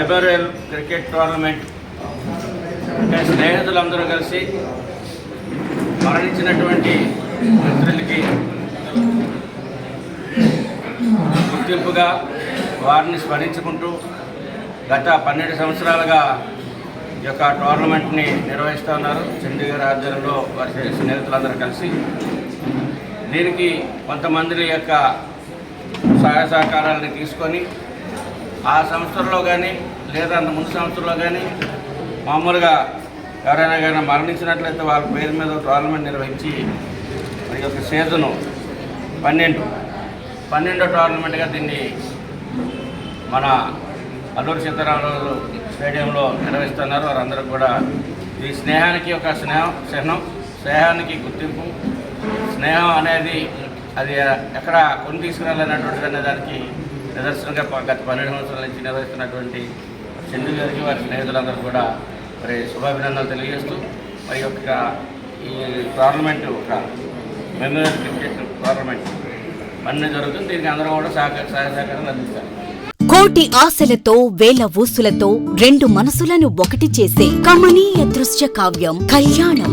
Memorial cricket tournament అంటే స్నేహితులందరూ కలిసి మరణించినటువంటి మిత్రులకి గుర్తింపుగా వారిని స్మరించుకుంటూ గత పన్నెండు సంవత్సరాలుగా ఈ యొక్క టోర్నమెంట్ని నిర్వహిస్తూ ఉన్నారు. చండీగఢ్ ఆధ్వర్యంలో వారి స్నేహితులందరూ కలిసి. దీనికి కొంతమంది యొక్క సహాయ సహకారాలను తీసుకొని ఆ సంవత్సరంలో కానీ లేదా అంత ముందు సంవత్సరంలో కానీ మామూలుగా ఎవరైనా కానీ మరణించినట్లయితే వాళ్ళ పేరు మీద టోర్నమెంట్ నిర్వహించి మరి యొక్క సీజను పన్నెండు పన్నెండో టోర్నమెంట్గా దీన్ని మన అల్లూరు సీతారామరాజు స్టేడియంలో నిర్వహిస్తున్నారు. వారందరూ కూడా ఈ స్నేహానికి ఒక స్నేహం చిహ్నం స్నేహానికి గుర్తింపు. స్నేహం అనేది అది ఎక్కడ కొని తీసుకురాలన్నటువంటిది అనే దానికి నిదర్శనంగా గత పన్నెండు సంవత్సరాల నుంచి నిర్వహిస్తున్నటువంటి చందు గారికి వారి స్నేహితులందరూ కూడా మరి శుభాభినందనలు తెలియజేస్తూ మరి యొక్క ఈ టోర్నమెంట్ ఒక మెమోరియల్ క్రికెట్ టోర్నమెంట్ అన్నీ జరుగుతుంది. దీనికి అందరూ కూడా సహకార సహాయ సహకారం అందిస్తారు. కోటి ఆశలతో వేల ఊసులతో రెండు మనసులను ఒకటి చేసే కమనీయ దృశ్య కావ్యం కళ్యాణం.